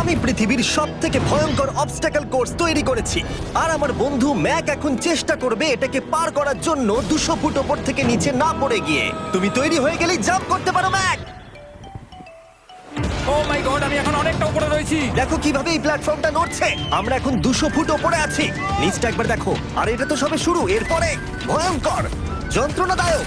আমি পৃথিবীর সব থেকে ভয়ঙ্কর অবস্টাকল কোর্স তৈরি করেছি। আর আমার বন্ধু ম্যাক এখন চেষ্টা করবে এটাকে পার করার জন্য দুশো ফুট ওপর থেকে নিচে না পড়ে গিয়ে। তুমি তৈরি হয়ে গেলেই জাম্প করতে পারো ম্যাক! ও মাই গড আমি এখন অনেকটা উপরে রয়েছি। দেখো কীভাবে এই প্ল্যাটফর্মটা নড়ছে। আমরা এখন দুশো ফুট ওপরে আছি। নিচটা একবার দেখো। আর এটা তো সবে শুরু এরপরে ভয়ঙ্কর। যন্ত্রণাদায়ক।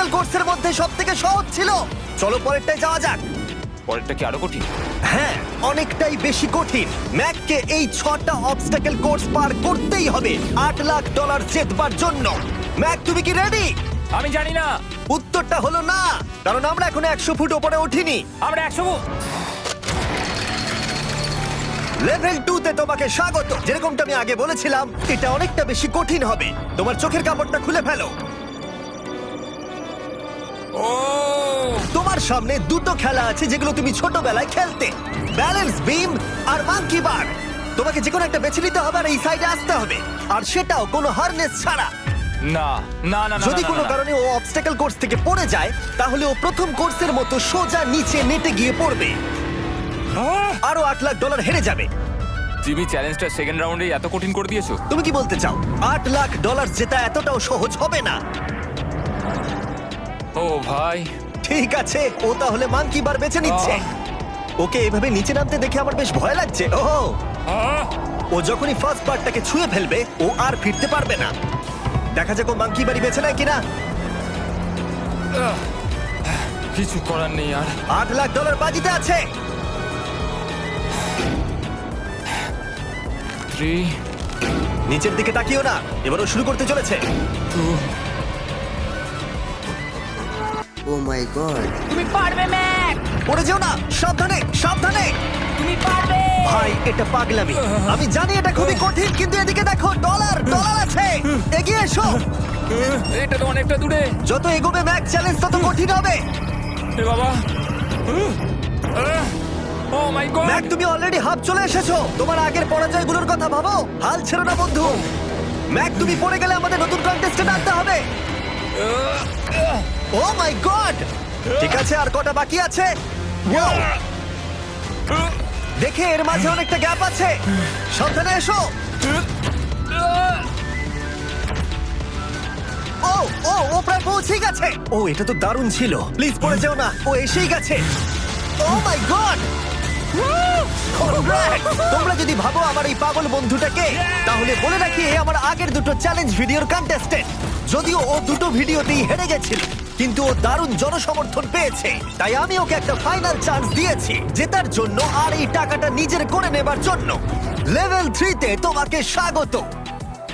অবস্টাকেল কোর্সের মধ্যে সব থেকে সহজ ছিল। চলো পরেরটায় যাওয়া যাক। পরেরটা কি আরও কঠিন? হ্যাঁ অনেকটাই বেশি কঠিন। ম্যাককে এই ছটা অবস্টাকেল কোর্স পার করতেই হবে আট লাখ ডলার জেতবার জন্য। ম্যাক তুমি কি রেডি আমি জানি না। উত্তরটা হলো না কারণ আমরা এখন একশো ফুট ওপরে উঠিনি। আমরা একশো লেভেল টু তে তোমাকে স্বাগত। যেরকমটা আমি আগে বলেছিলাম এটা অনেকটা বেশি কঠিন হবে। তোমার চোখের কাপড়টা খুলে ফেলো। তোমার সামনে দুটো খেলা আছে যেগুলো তুমি ছোটবেলায় খেলতে। ব্যালেন্স বিম আর মাঙ্কি বার তোমাকে যে কোনো একটা বেছে নিতে হবে আর এই সাইডে আসতে হবে। আর সেটাও কোনো হারনেস ছাড়া। না না না যদি কোনো। কারণে ও অবস্টাকল কোর্স থেকে পড়ে যায় তাহলে ও প্রথম কোর্সের মতো সোজা নিচে নেটে গিয়ে পড়বে। আহ! আরও আট লাখ ডলার হেরে যাবে। জিমি চ্যালেঞ্জটা সেকেন্ড রাউন্ডে এত কঠিন করে দিয়েছ? তুমি কি বলতে চাও? আট লাখ ডলার জেতা এতটাও সহজ হবে না। ও ভাই। ঠিক আছে ও তাহলে মাঙ্কি বার বেছে নিচ্ছে? ওকে এভাবে নিচে নামতে দেখে আমার বেশ ভয় লাগছে। ও আহ! ও যখনই ফার্স্ট পার্টটাকে ছুঁয়ে ফেলবে ও আর ফিরতে পারবে না। দেখা যাক ও মাঙ্কি বাড়ি বেছে নেয় কিনা। আহ! কিছু করার নেই আর। আট লাখ ডলার বাজিতে আছে। থ্রি নিচের দিকে তাকিও না। এবার ও শুরু করতে চলেছে। টু ও মাই গড তুমি পারবে ম্যাক। পড়ে যেও না সাবধানে সাবধানে। তুমি পারবে। ভাই এটা পাগলামি। আমি জানি এটা খুবই কঠিন কিন্তু এদিকে দেখো ডলার ডলার আছে। এগিয়ে এসো। এটা তো অনেকটা দূরে। যত এগোবে ম্যাক চ্যালেঞ্জ তত কঠিন হবে। এ বাবা। ও মাই গড ম্যাক তুমি অলরেডি হাফ চলে এসেছ। তোমার আগের পরাজয়গুলোর কথা ভাবো। হাল ছেড়ো না বন্ধু। ম্যাক তুমি পড়ে গেলে আমাদের নতুন ও মাই গড ঠিক আছে, আর কটা বাকি আছে? Wow! দেখে এর মাঝে অনেকটা গ্যাপ আছে। সাবধানে এসো। ও ও ও প্রায় পৌঁছেই গেছে। ও, এটা তো দারুণ ছিল। প্লিজ পড়ে যেও না। ও এসেই গেছে। ও মাই গড তোমরা যদি ভাবো আমার এই পাগল বন্ধুটাকে, তাহলে বলে রাখি আমার আগের দুটো চ্যালেঞ্জ ভিডিওর কন্টেস্টেন্ট যদিও ও দুটো ভিডিওতেই হেরে গেছিল। কিন্তু ও দারুণ জনসমর্থন পেয়েছে। তাই আমি ওকে একটা ফাইনাল চান্স দিয়েছি জেতার জন্য আর এই টাকাটা নিজের করে নেবার জন্য। লেভেল থ্রিতে তোমাকে স্বাগত।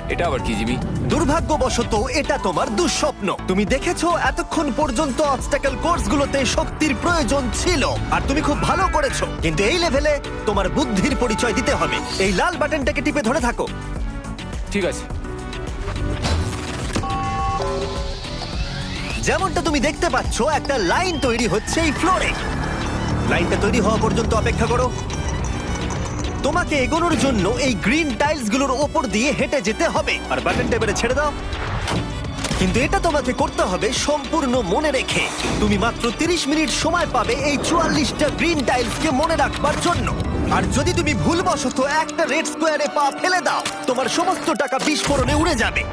এটা আবার কি জিমি? দুর্ভাগ্যবশত এটা তোমার দুঃস্বপ্ন। তুমি দেখেছ এতক্ষণ পর্যন্ত অবস্টাকল কোর্সগুলোতে শক্তির প্রয়োজন ছিল আর তুমি খুব ভালো করেছ। কিন্তু এই লেভেলে তোমার বুদ্ধির পরিচয় দিতে হবে। এই লাল বাটনটাকে টিপে ধরে থাকো। ঠিক আছে। যেমনটা তুমি দেখতে পাচ্ছ, একটা লাইন তৈরি হচ্ছে এই ফ্লোরে লাইনটা তৈরি হওয়া পর্যন্ত অপেক্ষা করো। তোমাকে এগোনোর জন্য এই গ্রিন টাইলসগুলোর ওপর দিয়ে হেঁটে যেতে হবে। আর বাটনটা এবারে ছেড়ে দাও। কিন্তু এটা তোমাকে করতে হবে সম্পূর্ণ মনে রেখে। তুমি মাত্র 30 মিনিট সময় পাবে এই চুয়াল্লিশটা গ্রিন টাইলসকে মনে রাখবার জন্য। আর যদি তুমি ভুলবশত একটা রেড স্কোয়ারে পা ফেলে দাও, তোমার সমস্ত টাকা বিস্ফোরণে উড়ে যাবে।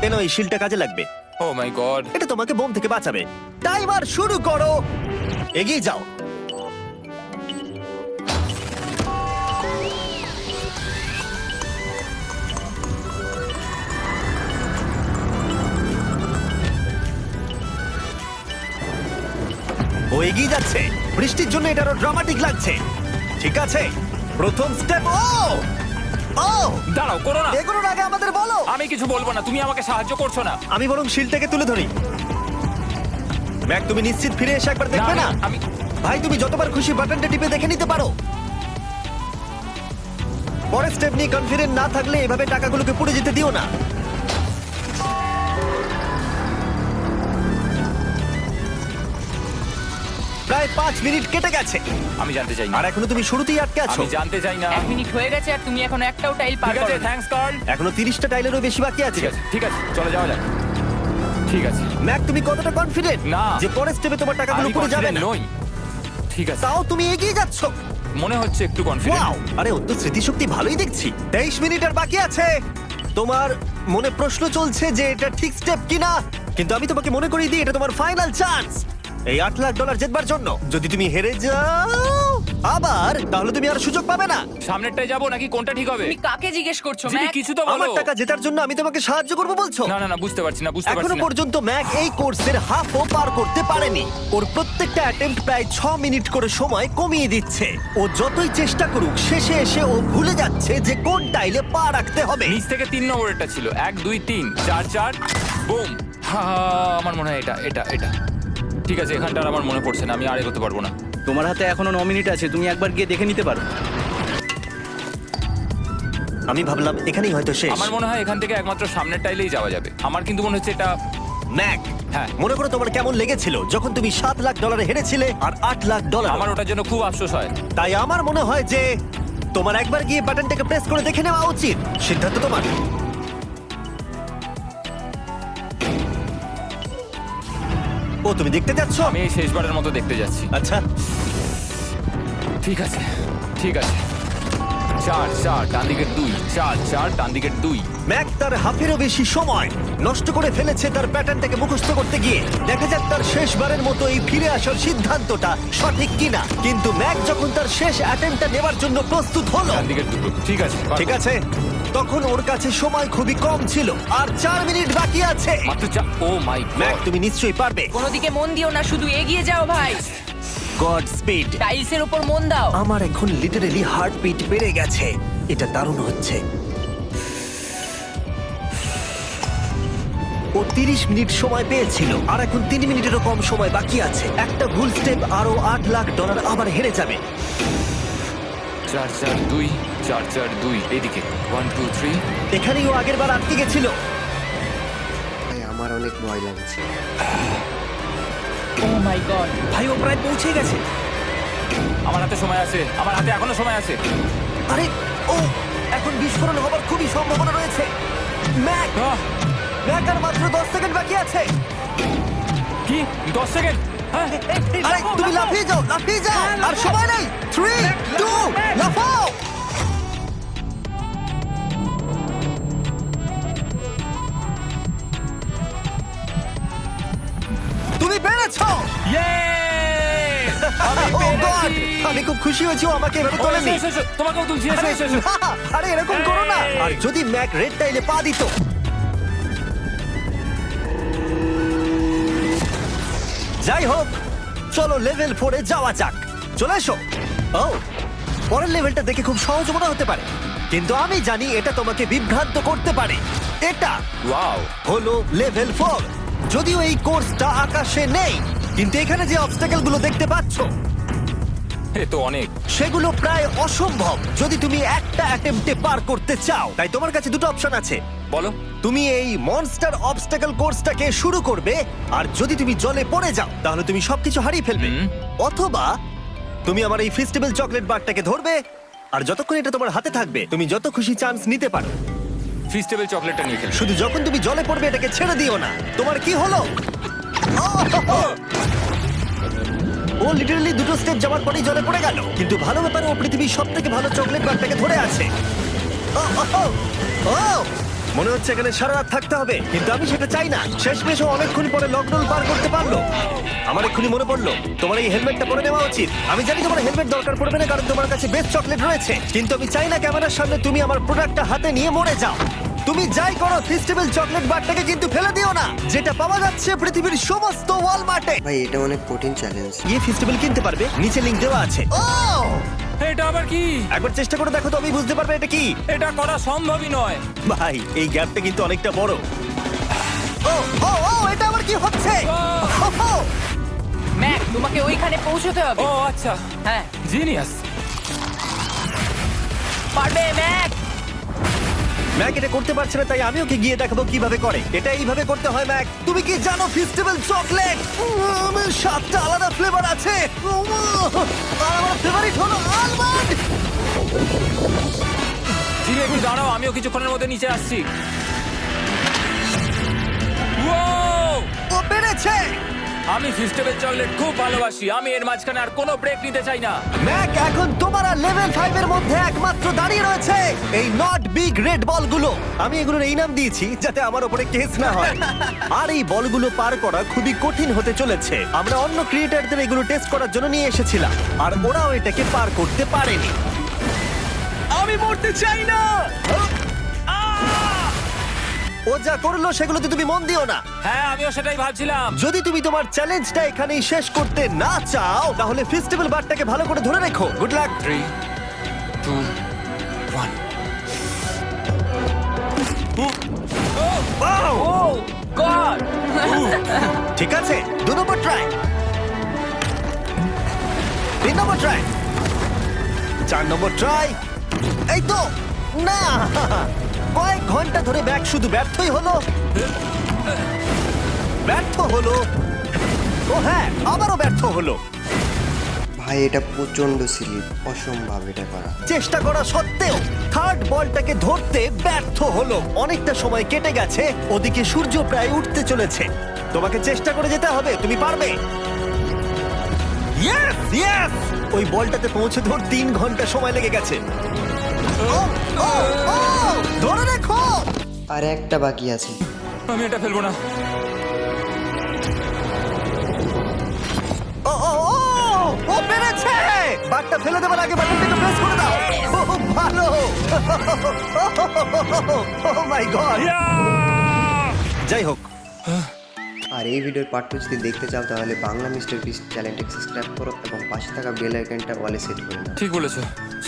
কেন এই শিলটা কাজে লাগবে? ও মাই গড এটা তোমাকে বোম থেকে বাঁচাবে। টাইমার শুরু করো। এগিয়ে যাও। ও এগিয়ে যাচ্ছে। বৃষ্টির জন্য এটা আরও ড্রামাটিক লাগছে। ঠিক আছে। প্রথম স্টেপ ও! ও! দাঁড়াও করো না। এগুলোর আগে আমাদের বলো। আমি কিছু বলব না তুমি আমাকে সাহায্য করছ না। আমি বরং শিলটাকে তুলে ধরি। ম্যাক তুমি নিশ্চিত ফিরে এসে একবার দেখবে না আমি ভাই তুমি যতবার খুশি বাটনটা টিপে দেখে নিতে পারো। পরের স্টেপ নিয়ে কনফিডেন্ট না থাকলে এভাবে টাকাগুলোকে পুড়ে যেতে দিও না। পাঁচ মিনিট কেটে গেছে। আমি জানতে চাই না। আর এখনও তুমি শুরুতেই আটকে আছো। আমি জানতে চাই না। এক মিনিট হয়ে গেছে আর তুমি এখন একটাও টাইল পার ঠিক আছে থ্যাঙ্কস কার্ল এখনও তিরিশটা টাইলেরও বেশি বাকি আছে। ঠিক আছে ঠিক আছে চলে যাওয়া যাক। ঠিক আছে। ম্যাক তুমি কতটা কনফিডেন্ট না। যে পরের স্টেপে তোমার টাকাগুলো আমি পুড়ে যাবে confident না? নই। ঠিক আছে। তাও তুমি এগিয়ে যাচ্ছ? মনে হচ্ছে একটু ওয়াও কনফিডেন্ট আরে ওর তো স্মৃতিশক্তি ভালোই দেখছি। তেইশ মিনিট আর বাকি আছে। তোমার মনে প্রশ্ন চলছে যে এটা ঠিক স্টেপ কিনা? কিন্তু আমি তোমাকে মনে করিয়ে দিই এটা তোমার ফাইনাল চান্স এই আট লাখ ডলার জেতবার জন্য। যদি তুমি হেরে যাও আবার তাহলে তুমি আর সুযোগ পাবে না। সামনেরটায় যাব নাকি কোনটা ঠিক হবে? তুমি কাকে জিজ্ঞেস করছ ম্যাক? কিছু তো বলো। আমার টাকা জেতার জন্য আমি তোমাকে সাহায্য করব বলছো? না না না বুঝতে পারছি না বুঝতে এখনও পারছি না। পর্যন্ত ম্যাক এই কোর্সের হাফও পার করতে পারেনি। ওর প্রত্যেকটা অ্যাটেম্প প্রায় ছ মিনিট করে সময় কমিয়ে দিচ্ছে। ও যতই চেষ্টা করুক শেষে এসে ও ভুলে যাচ্ছে যে কোন টাইলে পা রাখতে হবে। নিচ থেকে তিন নম্বরেরটা ছিল। এক দুই তিন চার চার বুম। হা আমার মনে হয় এটা এটা এটা। ঠিক আছে এখানটার আমার মনে পড়ছে না আমি আর এগোতে পারব না। তোমার হাতে এখনও ন মিনিট আছে তুমি একবার গিয়ে দেখে নিতে পারো। আমি ভাবলাম এখানেই হয়তো শেষ। আমার মনে হয় এখান থেকে একমাত্র সামনের টাইলেই যাওয়া যাবে। আমার কিন্তু মনে হচ্ছে এটা ম্যাক হ্যাঁ। মনে করো তোমার কেমন লেগেছিল যখন তুমি সাত লাখ ডলারে হেরেছিলে আর আট লাখ ডলার আমার ওটার জন্য খুব আফসোস হয়। তাই আমার মনে হয় যে তোমার একবার গিয়ে বাটনটাকে প্রেস করে দেখে নেওয়া উচিত। সিদ্ধান্ত তোমার। ও তুমি দেখতে যাচ্ছ? আমি এই শেষবারের মতো দেখতে যাচ্ছি। আচ্ছা। ঠিক আছে ঠিক আছে। চার চার ডান দিকের দুই চার চার ডান দিকের দুই। ম্যাক তার হাফেরও বেশি সময় নষ্ট করে ফেলেছে তার প্যাটার্নটাকে মুখস্থ করতে গিয়ে। দেখা যাক তার শেষবারের মতো এই ফিরে আসার সিদ্ধান্তটা সঠিক কিনা। কিন্তু ম্যাক যখন তার শেষ অ্যাটেম্পটা নেবার জন্য প্রস্তুত হলো ডান দিকের দুটো ঠিক আছে ঠিক আছে। তখন ওর কাছে সময় খুবই কম ছিল। আর চার মিনিট বাকি আছে। মাত্র চা ও মাই ম্যাক তুমি নিশ্চয়ই পারবে। কোনো দিকে মন দিও না শুধু এগিয়ে যাও ভাই। Godspeed. টাইলসের উপর মন দাও। আমার এখন লিটারেলি হার্ট বিট বেড়ে গেছে। এটা দারুণ হচ্ছে। ও তিরিশ মিনিট সময় পেয়েছিল আর এখন তিন মিনিটেরও কম সময় বাকি আছে। একটা ভুল স্টেপ আরও আট লাখ ডলার আবার হেরে যাবে। চার চার দুই চার চার দুই এদিকে। ওয়ান টু থ্রি এখানেই ও আগের বার আটকে গেছিল। ভাই আমার অনেক ভয় লাগছে। ও মাই গড ভাই ও প্রায় পৌঁছে গেছে। আমার হাতে সময় আছে। আমার হাতে এখনও সময় আছে। আরে ও এখন বিস্ফোরণ হবার খুবই সম্ভাবনা রয়েছে। ম্যাক! আহ, ম্যাক আর মাত্র দশ সেকেন্ড বাকি আছে। কি? দশ সেকেন্ড? হ্যাঁ। আরে তুমি লাফিয়ে যাও লাফিয়ে যাও। আর সময় নেই। থ্রি টু লাফাও। আমি খুব খুশি হয়েছি ও আমাকে এভাবে তোলেনি। তোমাকেও তুলছি এসো, আরে এসো, এসো। না, আরে এরকম করো না। এই! আর যদি ম্যাক রেড টাইলে পা দিত। যাই হোক চলো লেভেল ফোরে যাওয়া যাক। চলে এসো। ও পরের লেভেলটা দেখে খুব সহজ মনে হতে পারে। কিন্তু আমি জানি এটা তোমাকে বিভ্রান্ত করতে পারে। এটা ওয়াও হলো লেভেল ফোর যদিও এই কোর্সটা আকাশে নেই কিন্তু এখানে যে অবস্টাকেলগুলো দেখতে পাচ্ছ এ তো অনেক। সেগুলো প্রায় অসম্ভব যদি তুমি একটা অ্যাটেম্পটে পার করতে চাও। তাই তোমার কাছে দুটো অপশন আছে। বলো। তুমি এই মনস্টার অবস্টাকল কোর্সটাকে শুরু করবে আর যদি তুমি জলে পড়ে যাও তাহলে তুমি সবকিছু হারিয়ে ফেলবে। হুম। অথবা তুমি আমার এই ফেস্টিভ্যাল চকলেট বারটাকে ধরবে আর যতক্ষণ এটা তোমার হাতে থাকবে তুমি যত খুশি চান্স নিতে পারো। ফিস্টেবল চকলেটটা নিয়ে খেলি। শুধু যখন তুমি জলে পড়বে এটাকে ছেড়ে দিও না। তোমার কি হলো! ও লিটারালি দুটো স্টেপ যাওয়ার পরেই জলে পড়ে গেল। কিন্তু ভালো ব্যাপারে ও পৃথিবীর সব থেকে ভালো চকলেট বারটাকে ধরে আছে। ও, ও! মনে হচ্ছে এখানে সারা রাত থাকতে হবে কিন্তু আমি সেটা চাই না। শেষমেশ ও অনেকক্ষণ পরে লকডাউন পার করতে পারল। আমার এক্ষুনি মনে পড়ল তোমার এই হেলমেটটা পরে নেওয়া উচিত। আমি জানি তোমার হেলমেট দরকার পড়বে না কারণ তোমার কাছে বেস্ট চকলেট রয়েছে। কিন্তু আমি চাই না ক্যামেরার সামনে তুমি আমার প্রোডাক্টটা হাতে নিয়ে মরে যাও। তুমি যাই করো ফেস্টিভ্যাল চকলেট বারটাকে কিন্তু ফেলে দিও না যেটা পাওয়া যাচ্ছে পৃথিবীর সমস্ত ওয়ালমার্টে ভাই এটা অনেক কঠিন চ্যালেঞ্জ গিয়ে ফেস্টিভ্যাল কিনতে পারবে নিচে লিংক দেওয়া আছে। ও! এটা আবার কি? একবার চেষ্টা করে দেখো তো আমি বুঝতে পারবে এটা কি। এটা করা সম্ভবই নয়। ভাই এই গ্যাপটা কিন্তু অনেকটা বড়। ও ও ও এটা আবার কি হচ্ছে! ম্যাক তোমাকে ওইখানে পৌঁছতে হবে। ও আচ্ছা। হ্যাঁ। জিনিয়াস পারবে ম্যাক ম্যাক এটা করতে পারছে না, তাই আমিও কি গিয়ে দেখাবো কীভাবে করে। এটা এইভাবে করতে হয় ম্যাক তুমি কি জানো ফেস্টিভ্যাল চকলেট সাতটা আলাদা ফ্লেভার আছে। দাঁড়াও, আমিও কিছুক্ষণের মধ্যে নিচে আসছি! আমি সিস্টেমের চকলেট খুব ভালোবাসি। আমি এর মাঝখানে আর কোনো ব্রেক নিতে চাই না। ম্যাক এখন তোমার আর লেভেল ফাইভ এর মধ্যে একমাত্র দাঁড়িয়ে রয়েছে। এই নট বিগ রেড বলগুলো আমি এগুলোর এই নাম দিয়েছি যাতে আমার উপরে কেস না হয়। আর এই বলগুলো পার করা খুবই কঠিন হতে চলেছে। আমরা অন্য ক্রিয়েটারদের এগুলো টেস্ট করার জন্য নিয়ে এসেছিলাম। আর ওরাও এটাকে পার করতে পারেনি। আমি মরতে চাই না! ও যা করল সেগুলোতে তুমি মন দিও না। হ্যাঁ আমিও সেটাই ভাবছিলাম। যদি তুমি তোমার চ্যালেঞ্জটা এখানেই শেষ করতে না চাও তাহলে ফেস্টিভ্যাল বারটাকে ভালো করে ধরে রেখো। Good luck three two one oh god ঠিক আছে দু নম্বর ট্রাই তিন নম্বর ট্রাই চার নম্বর ট্রাই এই তো না। কয়েক ঘণ্টা ধরে ব্যাগ শুধু ব্যর্থই হলো। ব্যর্থ হলো। ও হ্যাঁ আবারও ব্যর্থ হলো। ভাই এটা প্রচণ্ড স্লিপ অসম্ভব এটা করা। চেষ্টা করা সত্ত্বেও থার্ড বলটাকে ধরতে ব্যর্থ হলো। অনেকটা সময় কেটে গেছে ওদিকে সূর্য প্রায় উঠতে চলেছে। তোমাকে চেষ্টা করে যেতে হবে তুমি পারবে। ইয়েস ইয়েস ওই বলটাতে পৌঁছে ধর তিন ঘণ্টা সময় লেগে গেছে। ও, ও, ও, ধরে রেখো। আর একটা বাকি আছে। আমি এটা ফেলব না। ও ও ও ও পেরেছে। বাটটা ফেলে দেবার আগে বাটনটা প্রেস করে দাও। খুব ভালো। Oh my god. যাই হোক। আর এই ভিডিওর পার্ট টু যদি দেখতে চাও তাহলে বাংলা মিস্টার বিস চ্যানেলটাকে সাবস্ক্রাইব করো এবং পাশে থাকা বেল আইকনটা অলে সেট করে দাও। ঠিক বলেছ।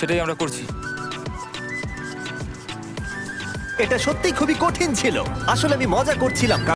সেটাই আমরা করছি। এটা সত্যি খুবই কঠিন ছিল। আসলে আমি মজা করছিলাম